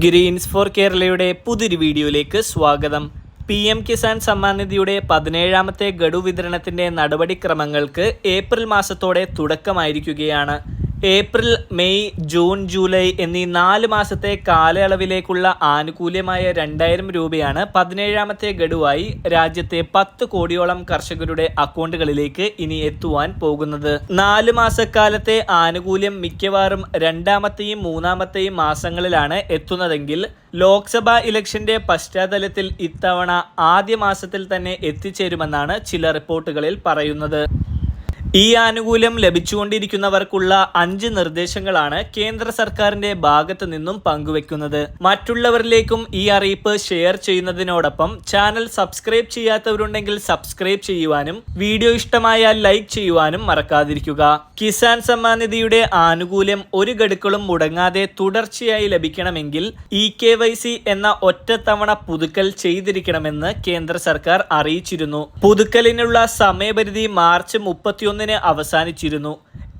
Green's four കേരളയുടെ പുതിയൊരു വീഡിയോയിലേക്ക് സ്വാഗതം. പി എം കിസാൻ സമ്മാൻ നിധിയുടെ പതിനേഴാമത്തെ ഗഡു വിതരണത്തിന്റെ നടപടിക്രമങ്ങൾക്ക് ഏപ്രിൽ മാസത്തോടെ തുടക്കമായിരിക്കുകയാണ്. ഏപ്രിൽ മെയ് ജൂൺ ജൂലൈ എന്നീ നാല് മാസത്തെ കാലയളവിലേക്കുള്ള ആനുകൂല്യമായ രണ്ടായിരം രൂപയാണ് പതിനേഴാമത്തെ ഗഡുവായി രാജ്യത്തെ പത്ത് കോടിയോളം കർഷകരുടെ അക്കൗണ്ടുകളിലേക്ക് ഇനി എത്തുവാൻ പോകുന്നത്. നാല് മാസക്കാലത്തെ ആനുകൂല്യം മിക്കവാറും രണ്ടാമത്തെയും മൂന്നാമത്തെയും മാസങ്ങളിലാണ് എത്തുന്നതെങ്കിൽ ലോക്സഭാ ഇലക്ഷന്റെ പശ്ചാത്തലത്തിൽ ഇത്തവണ ആദ്യ മാസത്തിൽ തന്നെ എത്തിച്ചേരുമെന്നാണ് ചില റിപ്പോർട്ടുകളിൽ പറയുന്നത്. ഈ ആനുകൂല്യം ലഭിച്ചുകൊണ്ടിരിക്കുന്നവർക്കുള്ള അഞ്ച് നിർദ്ദേശങ്ങളാണ് കേന്ദ്ര സർക്കാരിന്റെ ഭാഗത്തു നിന്നും പങ്കുവെക്കുന്നത്. മറ്റുള്ളവരിലേക്കും ഈ അറിയിപ്പ് ഷെയർ ചെയ്യുന്നതിനോടൊപ്പം ചാനൽ സബ്സ്ക്രൈബ് ചെയ്യാത്തവരുണ്ടെങ്കിൽ സബ്സ്ക്രൈബ് ചെയ്യുവാനും വീഡിയോ ഇഷ്ടമായാൽ ലൈക്ക് ചെയ്യുവാനും മറക്കാതിരിക്കുക. കിസാൻ സമ്മാൻ നിധിയുടെ ആനുകൂല്യം ഒരു ഗഡുക്കളും മുടങ്ങാതെ തുടർച്ചയായി ലഭിക്കണമെങ്കിൽ ഇ കെ വൈ സി എന്ന ഒറ്റത്തവണ പുതുക്കൽ ചെയ്തിരിക്കണമെന്ന് കേന്ദ്ര സർക്കാർ അറിയിച്ചിരുന്നു. പുതുക്കലിനുള്ള സമയപരിധി മാർച്ച് മുപ്പത്തിയൊന്നിന് അവസാനിച്ചിരുന്നു.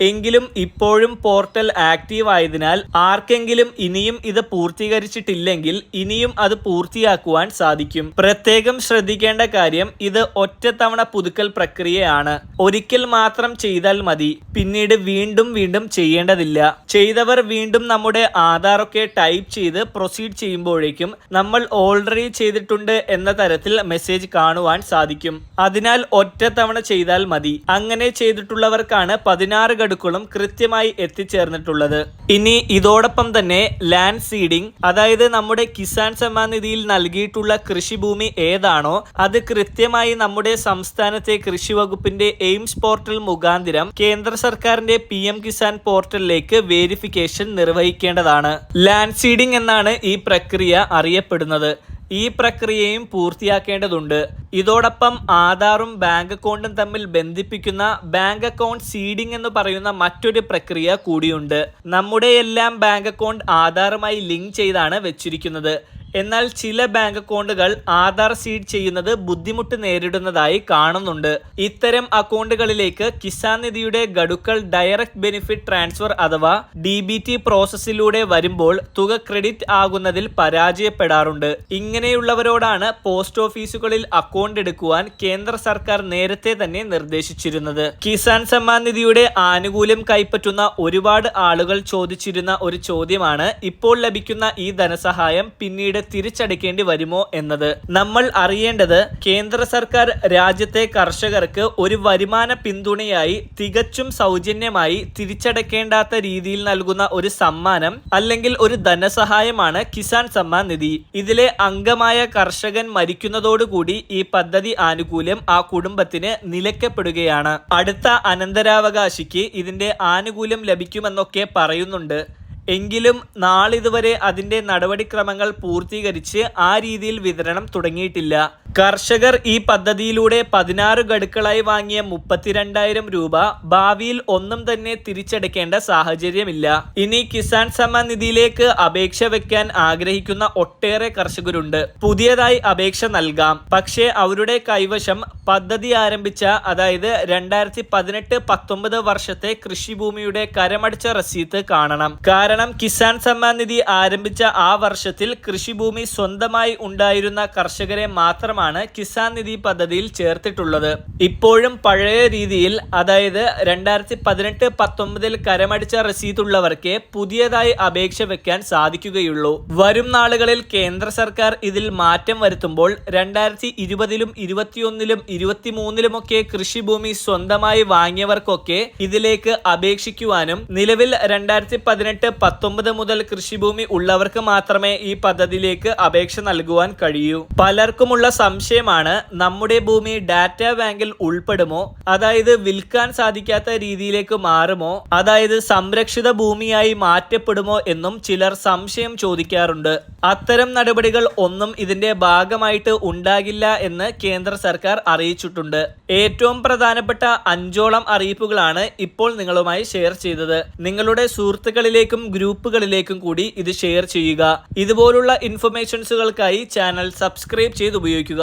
എങ്കിലും ഇപ്പോഴും പോർട്ടൽ ആക്റ്റീവ് ആയതിനാൽ ആർക്കെങ്കിലും ഇനിയും ഇത് പൂർത്തീകരിച്ചിട്ടില്ലെങ്കിൽ ഇനിയും അത് പൂർത്തിയാക്കുവാൻ സാധിക്കും. പ്രത്യേകം ശ്രദ്ധിക്കേണ്ട കാര്യം ഇത് ഒറ്റത്തവണ പുതുക്കൽ പ്രക്രിയയാണ്. ഒരിക്കൽ മാത്രം ചെയ്താൽ മതി. പിന്നീട് വീണ്ടും വീണ്ടും ചെയ്യേണ്ടതില്ല. ചെയ്തവർ വീണ്ടും നമ്മുടെ ആധാറൊക്കെ ടൈപ്പ് ചെയ്ത് പ്രൊസീഡ് ചെയ്യുമ്പോഴേക്കും നമ്മൾ ഓൾറെഡി ചെയ്തിട്ടുണ്ട് എന്ന തരത്തിൽ മെസ്സേജ് കാണുവാൻ സാധിക്കും. അതിനാൽ ഒറ്റത്തവണ ചെയ്താൽ മതി. അങ്ങനെ ചെയ്തിട്ടുള്ളവർക്കാണ് പതിനാറ് ഗഡുക്കളും കൃത്യമായി എത്തിച്ചേർന്നിട്ടുള്ളത്. ഇനി ഇതോടൊപ്പം തന്നെ ലാൻഡ് സീഡിംഗ് അതായത് നമ്മുടെ കിസാൻ സമ്മാൻ നിധിയിൽ നൽകിയിട്ടുള്ള കൃഷിഭൂമി ഏതാണോ അത് കൃത്യമായി നമ്മുടെ സംസ്ഥാനത്തെ കൃഷി വകുപ്പിന്റെ എയിംസ് പോർട്ടൽ മുഖാന്തിരം കേന്ദ്ര സർക്കാരിന്റെ പി എം കിസാൻ പോർട്ടലിലേക്ക് വേരിഫിക്കേഷൻ നിർവഹിക്കേണ്ടതാണ്. ലാൻഡ് സീഡിംഗ് എന്നാണ് ഈ പ്രക്രിയ അറിയപ്പെടുന്നത്. ഈ പ്രക്രിയയും പൂർത്തിയാക്കേണ്ടതുണ്ട്. ഇതോടൊപ്പം ആധാറും ബാങ്ക് അക്കൗണ്ടും തമ്മിൽ ബന്ധിപ്പിക്കുന്ന ബാങ്ക് അക്കൗണ്ട് സീഡിംഗ് എന്ന് പറയുന്ന മറ്റൊരു പ്രക്രിയ കൂടിയുണ്ട്. നമ്മുടെ എല്ലാം ബാങ്ക് അക്കൗണ്ട് ആധാറുമായി ലിങ്ക് ചെയ്താണ് വെച്ചിരിക്കുന്നത്. എന്നാൽ ചില ബാങ്ക് അക്കൗണ്ടുകൾ ആധാർ സീഡ് ചെയ്യുന്നത് ബുദ്ധിമുട്ട് നേരിടുന്നതായി കാണുന്നുണ്ട്. ഇത്തരം അക്കൗണ്ടുകളിലേക്ക് കിസാൻ നിധിയുടെ ഗഡുക്കൾ ഡയറക്ട് ബെനിഫിറ്റ് ട്രാൻസ്ഫർ അഥവാ ഡി ബി ടി പ്രോസസ്സിലൂടെ വരുമ്പോൾ തുക ക്രെഡിറ്റ് ആകുന്നതിൽ പരാജയപ്പെടാറുണ്ട്. ഇങ്ങനെയുള്ളവരോടാണ് പോസ്റ്റ് ഓഫീസുകളിൽ അക്കൗണ്ട് എടുക്കുവാൻ കേന്ദ്ര സർക്കാർ നേരത്തെ തന്നെ നിർദ്ദേശിച്ചിരുന്നത്. കിസാൻ സമ്മാൻ നിധിയുടെ ആനുകൂല്യം കൈപ്പറ്റുന്ന ഒരുപാട് ആളുകൾ ചോദിച്ചിരുന്ന ഒരു ചോദ്യമാണ് ഇപ്പോൾ ലഭിക്കുന്ന ഈ ധനസഹായം പിന്നീട് തിരിച്ചടയ്ക്കേണ്ടി വരുമോ എന്നത്. നമ്മൾ അറിയേണ്ടത് കേന്ദ്ര സർക്കാർ രാജ്യത്തെ കർഷകർക്ക് ഒരു വരുമാന പിന്തുണയായി തികച്ചും സൗജന്യമായി തിരിച്ചടയ്ക്കേണ്ടാത്ത രീതിയിൽ നൽകുന്ന ഒരു സമ്മാനം അല്ലെങ്കിൽ ഒരു ധനസഹായമാണ് കിസാൻ സമ്മാൻ നിധി. ഇതിലെ അംഗമായ കർഷകൻ മരിക്കുന്നതോടുകൂടി ഈ പദ്ധതി ആനുകൂല്യം ആ കുടുംബത്തിന് നിലയ്ക്കപ്പെടുകയാണ്. അടുത്ത അനന്തരാവകാശിക്ക് ഇതിന്റെ ആനുകൂല്യം ലഭിക്കുമെന്നൊക്കെ പറയുന്നുണ്ട്. എങ്കിലും നാളിതുവരെ അതിന്റെ നടപടിക്രമങ്ങൾ പൂർത്തീകരിച്ച് ആ രീതിയിൽ വിതരണം തുടങ്ങിയിട്ടില്ല. കർഷകർ ഈ പദ്ധതിയിലൂടെ പതിനാറ് ഗഡുക്കളായി വാങ്ങിയ മുപ്പത്തിരണ്ടായിരം രൂപ ഭാവിയിൽ ഒന്നും തന്നെ തിരിച്ചടയ്ക്കേണ്ട സാഹചര്യമില്ല. ഇനി കിസാൻ സമ്മാൻ നിധിയിലേക്ക് അപേക്ഷ വെക്കാൻ ആഗ്രഹിക്കുന്ന ഒട്ടേറെ കർഷകരുണ്ട്. പുതിയതായി അപേക്ഷ നൽകാം. പക്ഷേ അവരുടെ കൈവശം പദ്ധതി ആരംഭിച്ച അതായത് രണ്ടായിരത്തി പതിനെട്ട് പത്തൊമ്പത് വർഷത്തെ കൃഷിഭൂമിയുടെ കരമടിച്ച റസീത്ത് കാണണം. കാരണം കിസാൻ സമ്മാൻ നിധി ആരംഭിച്ച ആ വർഷത്തിൽ കൃഷിഭൂമി സ്വന്തമായി ഉണ്ടായിരുന്ന കർഷകരെ മാത്രമാണ് കിസാൻ നിധി പദ്ധതിയിൽ ചേർത്തിട്ടുള്ളത്. ഇപ്പോഴും പഴയ രീതിയിൽ അതായത് രണ്ടായിരത്തി പതിനെട്ട് പത്തൊമ്പതിൽ കരമടിച്ച റസീത് ഉള്ളവർക്ക് പുതിയതായി അപേക്ഷ വെക്കാൻ സാധിക്കുകയുള്ളൂ. വരും നാളുകളിൽ കേന്ദ്ര സർക്കാർ ഇതിൽ മാറ്റം വരുത്തുമ്പോൾ രണ്ടായിരത്തി ഇരുപതിലും ഇരുപത്തിയൊന്നിലും ഇരുപത്തിമൂന്നിലുമൊക്കെ കൃഷിഭൂമി സ്വന്തമായി വാങ്ങിയവർക്കൊക്കെ ഇതിലേക്ക് അപേക്ഷിക്കുവാനും നിലവിൽ രണ്ടായിരത്തി പതിനെട്ട് പത്തൊമ്പത് മുതൽ കൃഷിഭൂമി ഉള്ളവർക്ക് മാത്രമേ ഈ പദ്ധതിയിലേക്ക് അപേക്ഷ നൽകുവാൻ കഴിയൂ. പലർക്കുമുള്ള സംശയമാണ് നമ്മുടെ ഭൂമി ഡാറ്റ ബാങ്കിൽ ഉൾപ്പെടുമോ? അതായത് വിൽക്കാൻ സാധിക്കാത്ത രീതിയിലേക്ക് മാറുമോ? അതായത് സംരക്ഷിത ഭൂമിയായി മാറ്റപ്പെടുമോ എന്നും ചിലർ സംശയം ചോദിക്കാറുണ്ട്. അത്തരം നടപടികൾ ഒന്നും ഇതിന്റെ ഭാഗമായിട്ട് ഉണ്ടാകില്ല എന്ന് കേന്ദ്ര സർക്കാർ അറിയിച്ചിട്ടുണ്ട്. ഏറ്റവും പ്രധാനപ്പെട്ട അഞ്ചോളം അറിയിപ്പുകളാണ് ഇപ്പോൾ നിങ്ങളുമായി ഷെയർ ചെയ്തത്. നിങ്ങളുടെ സുഹൃത്തുക്കളിലേക്കും ഗ്രൂപ്പുകളിലേക്കും കൂടി ഇത് ഷെയർ ചെയ്യുക. ഇതുപോലുള്ള ഇൻഫർമേഷൻസുകൾക്കായി ചാനൽ സബ്സ്ക്രൈബ് ചെയ്ത് ഉപയോഗിക്കുക